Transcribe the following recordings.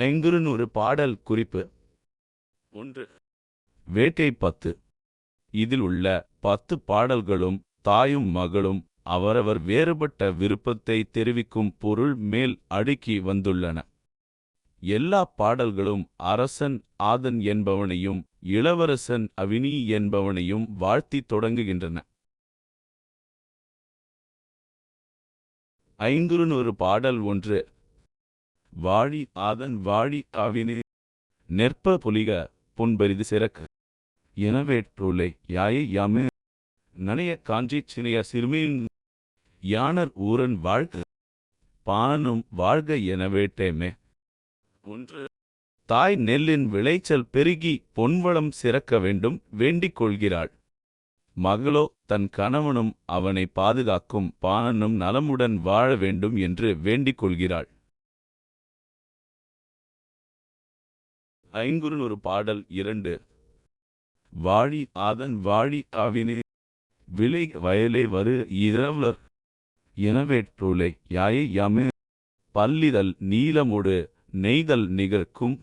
ஐங்குறுநூறு பாடல் குறிப்பு. ஒன்று. வேட்டை பத்து. இதில் உள்ள பத்து பாடல்களும் தாயும் மகளும் அவரவர் வேறுபட்ட விருப்பத்தை தெரிவிக்கும் பொருள் மேல் அடுக்கி வந்துள்ளன. எல்லா பாடல்களும் அரசன் ஆதன் என்பவனையும் இளவரசன் அவினி என்பவனையும் வாழ்த்தித் தொடங்குகின்றன. ஐங்குறுநூறு பாடல் ஒன்று. வாழி ஆதன் வாழி ஆவினே. நெற்ப புலிக பொன்பரிது சிறக்க. எனவேற்றுளை யாயை யாமே. நனைய காஞ்சி சினைய சிறுமியின் யானர் ஊரன் வாழ்க. பானும் வாழ்க எனவேட்டேமே ஒன்று. தாய் நெல்லின் விளைச்சல் பெருகி பொன்வளம் சிறக்க வேண்டும் வேண்டிக் கொள்கிறாள். மகளோ தன் கணவனும் அவனை பாதுகாக்கும் பாணனும் நலமுடன் வாழ வேண்டும் என்று வேண்டிக் கொள்கிறாள். ஐங்குறுநூறு பாடல் இரண்டு. வாழி ஆதன் வாழி ஆவினே விளை வயலே வரு இரவலர். எனவேற்றுளை யாயை யாமே பல்லிதல் நீலமுடு நெய்தல் நிகழ்க்கும்.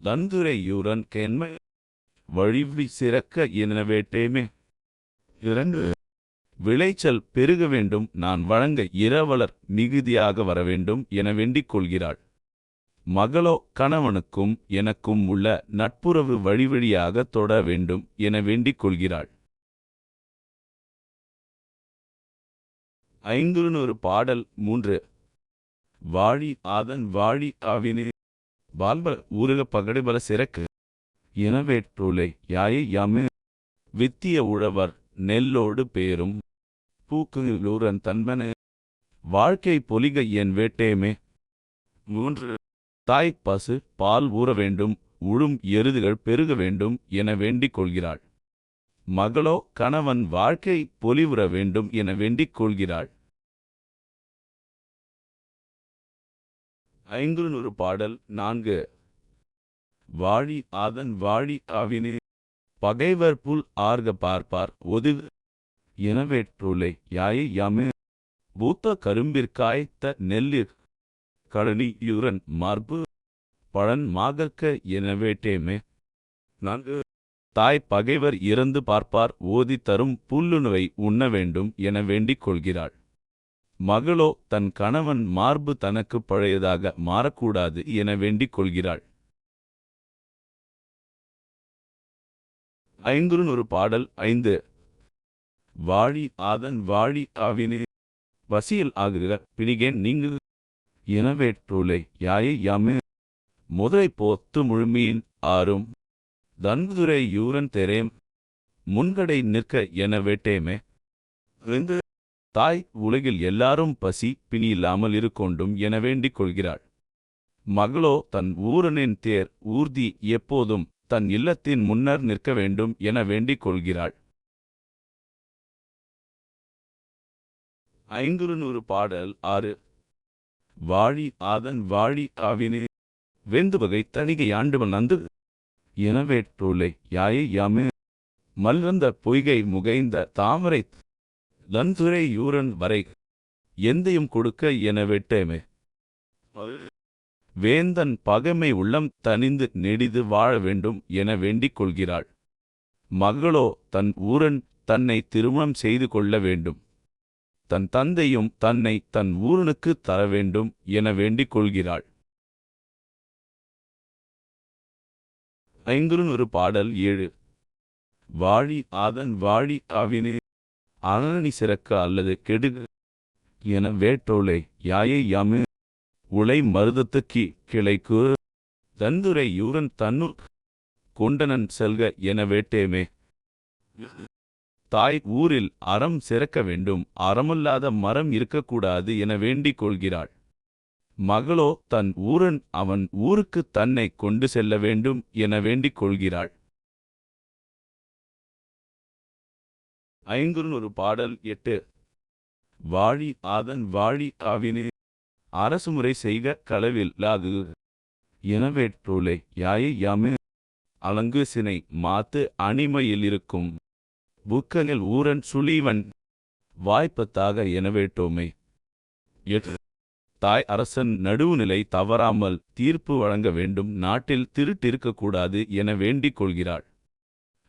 தந்துரையூரன் கென்மை வழிவி சிறக்க எனவேட்டேமே இரண்டு. விளைச்சல் பெருக வேண்டும் நான் வழங்க இரவலர் மிகுதியாக வர வேண்டும் என வேண்டிக் கொள்கிறாள். மகளோ கணவனுக்கும் எனக்கும் உள்ள நட்புறவு வழிவழியாக தொட வேண்டும் என வேண்டிக் கொள்கிறாள். ஐங்குறுநூறு பாடல் மூன்று. வாழி ஆதன் வாழி ஆவினே. பால்ப ஊருக பகடுபல சிறக்கு. எனவேற்றுளை யாயை யாமே. வித்திய உழவர் நெல்லோடு பேரும். பூக்குலூரன் தன்மனு. வாழ்க்கை பொலிக என் வேட்டேமே. மூன்று. தாய் பசு பால் ஊற வேண்டும் உழும் எருதுகள் பெருக வேண்டும் என வேண்டிக் கொள்கிறாள். மகளோ கணவன் வாழ்க்கை பொலிவுற வேண்டும் என வேண்டிக் கொள்கிறாள். ஐங்குநூறு பாடல் நான்கு. வாழி ஆதன் வாழி ஆவினே பகைவர் புல் ஆர்க பார்ப்பார் ஒதுகு. எனவேற்றுளை யாயை யாமே பூத்த கரும்பிற்காய்த்த நெல்லிற் கழனியுரன் மார்பு. பழன் மாகக்க எனவேட்டேமே. நான்கு தாய் பகைவர் இறந்து பார்ப்பார் ஓதி தரும் புல்லுணவை உண்ண வேண்டும் என வேண்டிக் கொள்கிறாள். மகளோ தன் கணவன் மார்பு தனக்கு பழையதாக மாறக்கூடாது என வேண்டிக் கொள்கிறாள். ஐங்குறுநூறு பாடல் ஐந்து. வாழி ஆதன் வாழி ஆவினே. வசியல் ஆகுக பிணிகேன் நீங்கு. எனவேற்றுளை யாயை யாமே. முதலை போத்து முழுமீன் ஆறும் தன்துரை யூரன் தெரேம் முன்கடை நிற்க என வேட்டேமே. தாய் உலகில் எல்லாரும் பசி பிணி இல்லாமல் இருக்கொண்டும் என வேண்டிக் கொள்கிறாள். மகளோ தன் ஊரனின் தேர் ஊர்தி எப்போதும் தன் இல்லத்தின் முன்னர் நிற்க வேண்டும் என வேண்டிக் கொள்கிறாள். ஐங்குறுநூறு பாடல் ஆறு. வாழி ஆதன் வாழி ஆவினே வெந்து வகை தணிகை ஆண்டுவன் நந்து. எனவேற்றுளை யாயை யாமே. மல்வந்த பொய்கை முகைந்த தாமரை. தந்துரை யூரன் வரை. எந்தையும் கொடுக்க என வெட்டேமே. வேந்தன் பகைமை உள்ளம் தனிந்து நெடிது வாழ வேண்டும் என வேண்டிக் கொள்கிறாள். மகளோ தன் ஊரன் தன்னை திருமணம் செய்து கொள்ள வேண்டும். தன் தந்தையும் தன்னை தன் ஊரனுக்கு தர வேண்டும் என வேண்டிக் கொள்கிறாள். ஐங்குறுநூறு பாடல் ஏழு. வாழி ஆதன் வாழி ஆவினே அனனி சிறக்க அல்லது கெடுக என வேட்டோலை யாயை யாமு உளை மருதத்துக்கி கிளைக்கு தந்துரை யூரன் தன்னுர் கொண்டனன் செல்க என வேட்டேமே. தாய் ஊரில் அறம் சிறக்க வேண்டும் அறமல்லாத மரம் இருக்கக்கூடாது என வேண்டிக் கொள்கிறாள். மகளோ தன் ஊரன் அவன் ஊருக்கு தன்னை கொண்டு செல்ல வேண்டும் என வேண்டிக் கொள்கிறாள் ஐங்குறுநூறு பாடல் எட்டு. வாழி ஆதன் வாழி ஆவினே அரசுமுறை செய்க களவில் லாகு. எனவேற்றுளை யாயை யாமே அலங்கு சினை மாத்து அணிமையில் இருக்கும். புக்கனில் ஊரன் சுழீவன் வாய்ப்பத்தாக எனவேட்டோமே எட்டு. தாய் அரசன் நடுவுநிலை தவறாமல் தீர்ப்பு வழங்க வேண்டும் நாட்டில் திருட்டிருக்கக்கூடாது என வேண்டிக் கொள்கிறாள்.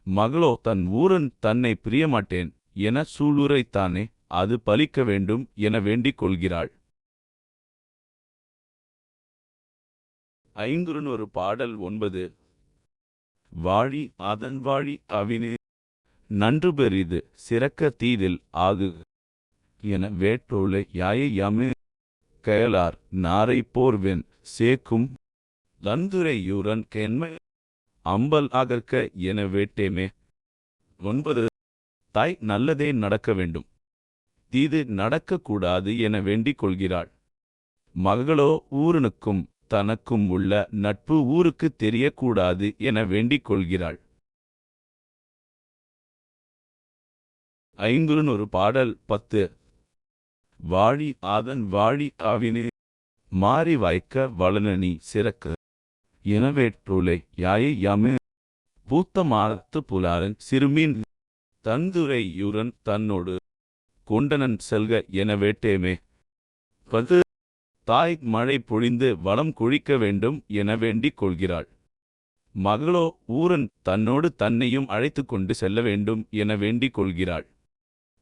மகளோ தன் ஊரன் தன்னை பிரியமாட்டேன் என சூளுரைத்தானே அது பலிக்க வேண்டும் என வேண்டிக் கொள்கிறாள். ஐங்குறுநூறு பாடல் ஒன்பது. வாழி அதன் வாழி அவினு. நன்று பெரிது சிறக்க தீதில் ஆகு என வேற்றோலை யாயை யாமு கயலார் நாரை போர்வென் சேக்கும் தந்துரையூரன் கென்மை அம்பல் அகற்க என வேட்டேமே. ஒன்பது. தாய் நல்லதே நடக்க வேண்டும். தீது நடக்கக்கூடாது என வேண்டிக் கொள்கிறாள். மகளோ ஊரனுக்கும் தனக்கும் உள்ள நட்பு ஊருக்கு தெரியக்கூடாது என வேண்டிக் கொள்கிறாள். ஐங்குறுநூறு பாடல் பத்து. வாழி ஆதன் வாழி ஆவினே. மாறி வாய்க்க வளனனி சிறக்க. எனவேற்றுலை யாயை யாமே. பூத்த மாதத்து புலாரன் சிறுமீன். தந்துரை யுரன் தன்னோடு. கொண்டனன் செல்க என வேட்டேமே. பது. தாய் மழை பொழிந்து வளம் குழிக்க வேண்டும் என வேண்டிக் கொள்கிறாள். மகளோ ஊரன் தன்னோடு தன்னையும் அழைத்து கொண்டு செல்ல வேண்டும் என வேண்டிக் கொள்கிறாள்.